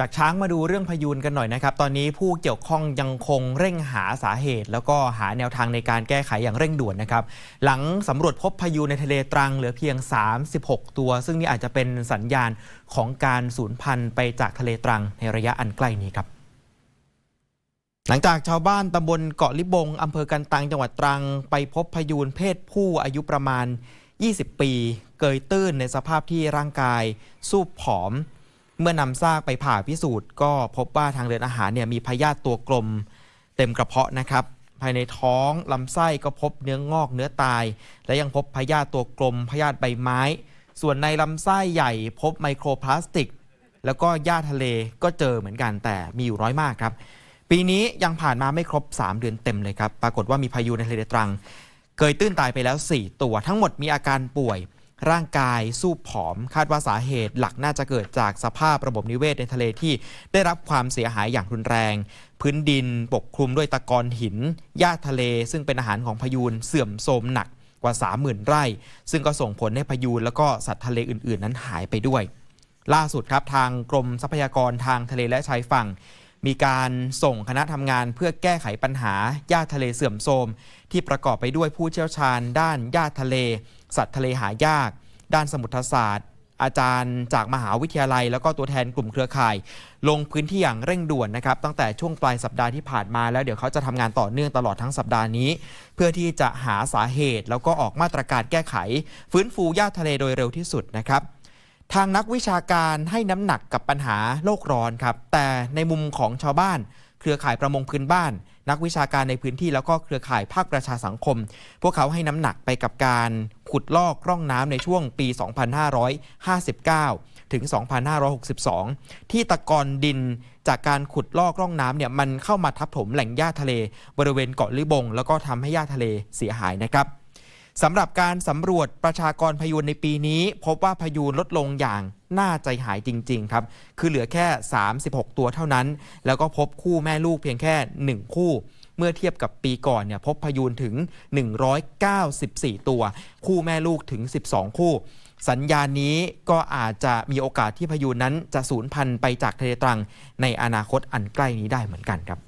จากช้างมาดูเรื่องพายุนกันหน่อยนะครับ ตอนนี้ผู้เกี่ยวข้องยังคงเร่งหาสาเหตุ แล้วก็หาแนวทางในการแก้ไขอย่างเร่งด่วนนะครับ หลังสำรวจพบพายุในทะเลตรังเหลือเพียง 36 ตัว ซึ่งนี่อาจจะเป็นสัญญาณของการสูญพันธุ์ไปจากทะเลตรังในระยะอันใกล้นี้ครับหลังจากชาวบ้านตำบลเกาะลิบงอำเภอกันตังจังหวัดตรัง ไปพบพยูนเพศผู้อายุประมาณ 20 ปี เกยตื้นในสภาพที่ร่างกายสูบผอม เมื่อนำซากไปผ่าพิสูจน์ ก็พบว่าทางเดินอาหารเนี่ยมีพยาธิตัวกลม เต็มกระเพาะนะครับ ภายในท้องลำไส้ก็พบเนื้องอกเนื้อตาย และยังพบพยาธิตัวกลมพยาธิใบไม้ ส่วนในลำไส้ใหญ่พบไมโครพลาสติก แล้วก็หญ้าทะเลก็เจอเหมือนกันแต่มีอยู่น้อยมากครับ ปีนี้ยังผ่านมาไม่ครบ 3 เดือนเต็มเลยครับ ปรากฏว่ามีพายุในทะเลตรัง เกยตื้นตายไปแล้ว 4 ตัวทั้งหมดมีอาการป่วย ร่างกายสู้ผอม คาดว่าสาเหตุหลักน่าจะเกิดจากสภาพระบบนิเวศในทะเลที่ได้รับความเสียหายอย่างรุนแรง พื้นดินปกคลุมด้วยตะกอนหินหญ้าทะเล ซึ่งเป็นอาหารของพายูนเสื่อมโทรมหนักกว่า 30,000 ไร่ ซึ่งก็ส่งผลให้พายูนแล้วก็สัตว์ทะเลอื่น ๆ นั้นหายไปด้วย ล่าสุดครับทางกรมทรัพยากรทางทะเลและชายฝั่ง มีการส่งคณะทำงานเพื่อแก้ไขปัญหาหญ้าทะเลเสื่อมโทรมที่ประกอบไปด้วยผู้เชี่ยวชาญ ด้านหญ้าทะเล สัตว์ทะเลหายาก ด้านสมุทรศาสตร์ อาจารย์จากมหาวิทยาลัย แล้วก็ตัวแทนกลุ่มเครือข่าย ลงพื้นที่อย่างเร่งด่วนนะครับ ตั้งแต่ช่วงปลายสัปดาห์ที่ผ่านมาแล้วเดี๋ยวเขาจะทำงานต่อเนื่องตลอดทั้งสัปดาห์นี้ เพื่อที่จะหาสาเหตุ แล้วก็ออกมาตรการแก้ไข ฟื้นฟูหญ้าทะเลโดยเร็วที่สุดนะครับ ทางนักวิชาการให้น้ำหนักกับปัญหาโลกร้อนครับ แต่ในมุมของชาวบ้าน เครือข่ายประมงพื้นบ้าน นักวิชาการในพื้นที่แล้วก็เครือข่ายภาคประชาสังคม พวกเขาให้น้ำหนักไปกับการขุดลอกร่องน้ำในช่วงปี 2559 ถึง 2562 ที่ตะกอนดินจากการขุดลอกร่องน้ำเนี่ยมันเข้ามาทับถมแหล่งหญ้าทะเล บริเวณเกาะลิบง แล้วก็ทำให้หญ้าทะเลเสียหายนะครับ สำหรับการสำรวจประชากรพยูนในปีนี้ พบว่าพยูนลดลงอย่างน่าใจหายจริง ๆ ครับ คือเหลือแค่ 36 ตัวเท่านั้น แล้วก็พบคู่แม่ลูกเพียงแค่ 1 คู่ เมื่อเทียบกับปีก่อนเนี่ยพบพยูนถึง 194 ตัว คู่แม่ลูกถึง 12 คู่ สัญญาณนี้ก็อาจจะมีโอกาสที่พยูนนั้นจะสูญพันธุ์ไปจากทะเลตรังในอนาคตอันใกล้นี้ได้เหมือนกันครับ